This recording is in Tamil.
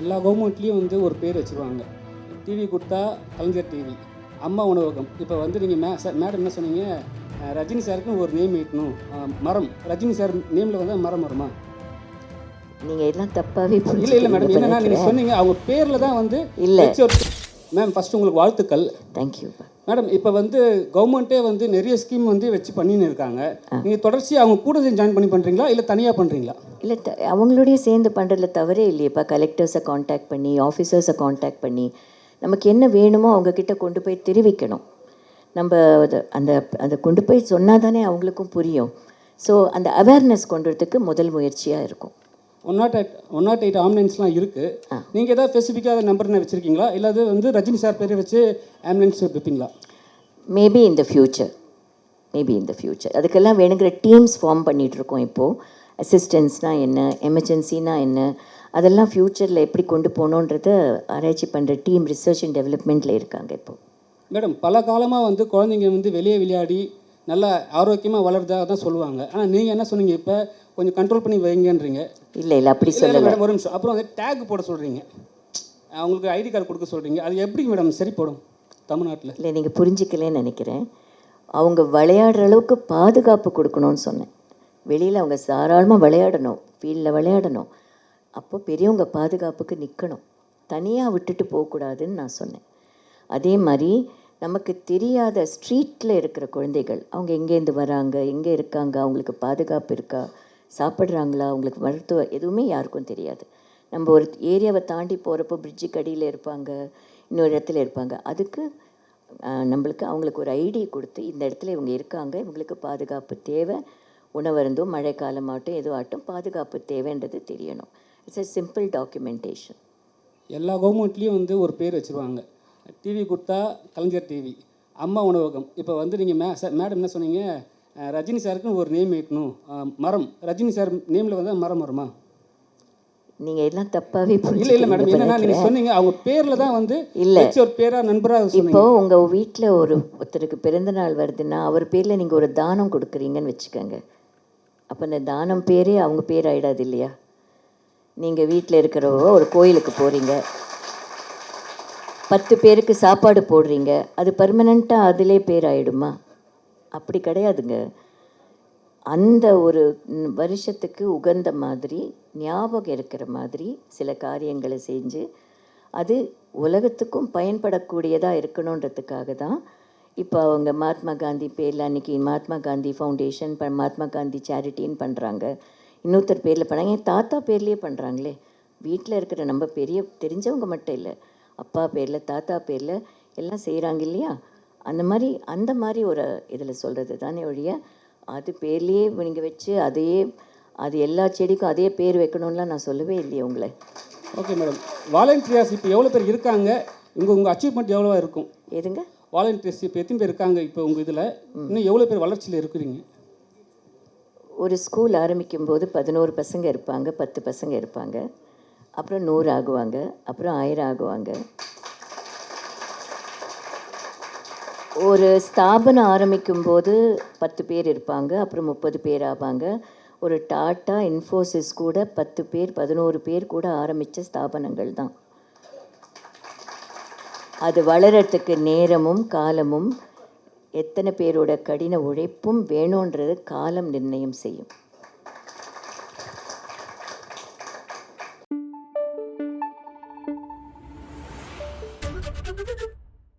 எல்லா கவர்மெண்ட்லேயும் வந்து ஒரு பேர் வச்சுருவாங்க. டிவி கொடுத்தா கலைஞர் டிவி அம்மா உணவகம். இப்போ வந்து நீங்கள் மே சார் மேடம் என்ன சொன்னீங்க? ரஜினி சாருக்குன்னு ஒரு நேம் வைக்கணும். மரம். ரஜினி சார் நேமில் வந்து மரம் வருமா? நீங்க எல்லாம் தப்பாவே இல்லை இல்லை மேடம் என்னன்னா நீங்கள் சொன்னீங்க. அவங்க பேரில் தான் வந்து இல்ல. மேம் ஃபஸ்ட்டு உங்களுக்கு வாழ்த்துக்கள். தேங்க்யூ மேடம் இப்போ வந்து கவர்மெண்ட்டே வந்து நிறைய ஸ்கீம் வந்து வச்சு பண்ணின்னு இருக்காங்க. நீங்கள் தொடர்ச்சியாக அவங்க கூட ஜாயின் பண்ணி பண்ணுறீங்களா இல்லை தனியாக பண்ணுறீங்களா இல்லை த அவங்களோடய சேர்ந்து பண்ணுறதுல தவறே இல்லையேப்பா கலெக்டர்ஸை காண்டாக்ட் பண்ணி ஆஃபீஸர்ஸை காண்டாக்ட் பண்ணி நமக்கு என்ன வேணுமோ அவங்கக்கிட்ட கொண்டு போய் தெரிவிக்கணும். நம்ம அந்த அதை கொண்டு போய் சொன்னால் தானே அவங்களுக்கும் புரியும். ஸோ அந்த அவேர்னஸ் கொண்டு வரதுக்கு முதல் முயற்சியாக இருக்கும். One nought eight one nought eight ஆம்புலன்ஸ்லாம் இருக்குது நீங்கள் ஏதாவது ஸ்பெசிஃபிக்காக நம்பர் வச்சுருக்கீங்களா? இல்லை அது வந்து ரஜினி சார் பேரை வச்சு ஆம்புலன்ஸ் வைப்பீங்களா? மேபி இந்த ஃப்யூச்சர் மேபி இந்த ஃப்யூச்சர் அதுக்கெல்லாம் வேணுங்கிற டீம்ஸ் ஃபார்ம் பண்ணிகிட்ருக்கோம் இப்போது அசிஸ்டன்ஸ்னால் என்ன எமர்ஜென்சினா என்ன அதெல்லாம் ஃப்யூச்சரில் எப்படி கொண்டு போகணுன்றத ஆராய்ச்சி பண்ணுற டீம் ரிசர்ச் அண்ட் டெவலப்மெண்ட்டில் இருக்காங்க இப்போது மேடம் பல காலமாக வந்து குழந்தைங்க வந்து வெளியே விளையாடி நல்லா ஆரோக்கியமாக வளருதா தான் சொல்லுவாங்க. ஆனால் நீங்கள் என்ன சொன்னீங்க? இப்போ கொஞ்சம் கண்ட்ரோல் பண்ணி வைங்கன்றீங்க. இல்லை இல்லை அப்படி சொல்லலை. மேடம் ஒரு நிமிஷம். அப்புறம் வந்து டேக் போட சொல்கிறீங்க அவங்களுக்கு ஐடி கார்டு கொடுக்க சொல்கிறீங்க அது எப்படி மேடம் சரி போடும் தமிழ்நாட்டில். இல்லை நீங்கள் புரிஞ்சிக்கலன்னு நினைக்கிறேன். அவங்க விளையாடுற அளவுக்கு பாதுகாப்பு கொடுக்கணும்னு சொன்னேன். வெளியில் அவங்க தாராளமாக விளையாடணும். ஃபீல்டில் விளையாடணும். அப்போ பெரியவங்க பாதுகாப்புக்கு நிற்கணும் தனியாக விட்டுட்டு போகக்கூடாதுன்னு நான் சொன்னேன். அதே மாதிரி நமக்கு தெரியாத ஸ்ட்ரீட்டில் இருக்கிற குழந்தைகள் அவங்க எங்கேருந்து வராங்க எங்கே இருக்காங்க அவங்களுக்கு பாதுகாப்பு இருக்கா சாப்பிட்றாங்களா அவங்களுக்கு மருத்துவ எதுவுமே யாருக்கும் தெரியாது. நம்ம ஒரு ஏரியாவை தாண்டி போகிறப்போ பிரிட்ஜுக்கு அடியில் இருப்பாங்க இன்னொரு இடத்துல இருப்பாங்க. அதுக்கு நம்மளுக்கு அவங்களுக்கு ஒரு ஐடி கொடுத்து இந்த இடத்துல இவங்க இருக்காங்க இவங்களுக்கு பாதுகாப்பு தேவை உணவருந்தோ மழைக்காலமாகட்டும் எதுவாகட்டும் ஆகட்டும் பாதுகாப்பு தேவைன்றது தெரியணும். இட்ஸ் எ சிம்பிள் டாக்குமெண்டேஷன் எல்லா கவர்மெண்ட்லேயும் வந்து ஒரு பேர் வச்சுருவாங்க. டிவி கொடுத்தா கலைஞர் டிவி அம்மா உணவகம். இப்போ வந்து நீங்கள் மே சார் மேடம் என்ன சொன்னீங்க? ரஜினி சாருக்குன்னு ஒரு நேம் வைக்கணும் மரம். ரஜினி சார் நேமில் வந்து மரம் வருமா? நீங்கள் எல்லாம் தப்பாகவே இல்லை இல்லை மேடம் என்னன்னா நீங்கள் சொன்னீங்க. அவங்க பேரில் தான் வந்து இல்ல. ஒரு பேராக நண்பராக இப்போ உங்கள் வீட்டில் ஒரு ஒருத்தருக்கு பிறந்த நாள் வருதுன்னா அவர் பேரில் நீங்கள் ஒரு தானம் கொடுக்குறீங்கன்னு வச்சுக்கோங்க. அப்போ அந்த தானம் பேரே அவங்க பேர் ஆயிடாது இல்லையா? நீங்கள் வீட்டில் இருக்கிறவோ ஒரு கோயிலுக்கு போகிறீங்க பத்து பேருக்கு சாப்பாடு போடுறீங்க. அது பர்மனெண்ட்டாக அதிலே பேர் ஆயிடுமா அப்படி கிடையாதுங்க. அந்த ஒரு வருஷத்துக்கு உகந்த மாதிரி ஞாபகம் இருக்கிற மாதிரி சில காரியங்களை செஞ்சு அது உலகத்துக்கும் பயன்படக்கூடியதாக இருக்கணுன்றதுக்காக தான் இப்போ அவங்க மகாத்மா காந்தி பேரில் அன்றைக்கி மகாத்மா காந்தி ஃபவுண்டேஷன் ப மகாத்மா காந்தி சேரிட்டின்னு பண்ணுறாங்க இன்னொருத்தர் பேரில் பண்ணாங்க என் தாத்தா பேர்லேயே பண்ணுறாங்களே வீட்டில் இருக்கிற நம்ம பெரிய தெரிஞ்சவங்க மட்டும் இல்லை. அப்பா பேரில் தாத்தா பேரில் எல்லாம் செய்கிறாங்க இல்லையா? அந்த மாதிரி அந்த மாதிரி ஒரு இதில் சொல்கிறது தானே ஒழிய அது பேர்லேயே நீங்கள் வச்சு அதையே அது எல்லா செடிக்கும் அதே பேர் வைக்கணும்லாம் நான் சொல்லவே இல்லையே உங்களை. ஓகே மேடம் வாலண்டியர்ஸ் இப்போ எவ்வளோ பேர் இருக்காங்க? உங்கள் உங்கள் அச்சீவ்மெண்ட் எவ்வளோவா இருக்கும்? எதுங்க? வாலண்டியர்ஸ் இப்போ எத்தனை பேர் இருக்காங்க இப்போ உங்கள் இதில்? இன்னும் எவ்வளோ பேர் வளர்ச்சியில் இருக்கிறீங்க? ஒரு ஸ்கூல் ஆரம்பிக்கும் போது பதினோரு பசங்க இருப்பாங்க பத்து பசங்க இருப்பாங்க. அப்புறம் நூறு ஆகுவாங்க அப்புறம் ஆயிரம் ஆகுவாங்க. ஒரு ஸ்தாபனம் ஆரம்பிக்கும் போது பத்து பேர் இருப்பாங்க அப்புறம் முப்பது பேர் ஆவாங்க. ஒரு டாட்டா இன்ஃபோசிஸ் கூட பத்து பேர் பதினோரு பேர் கூட ஆரம்பித்த ஸ்தாபனங்கள் தான். அது வளரத்துக்கு நேரமும் காலமும் எத்தனை பேரோட கடின உழைப்பும் வேணுன்றது காலம் நிர்ணயம் செய்யும்.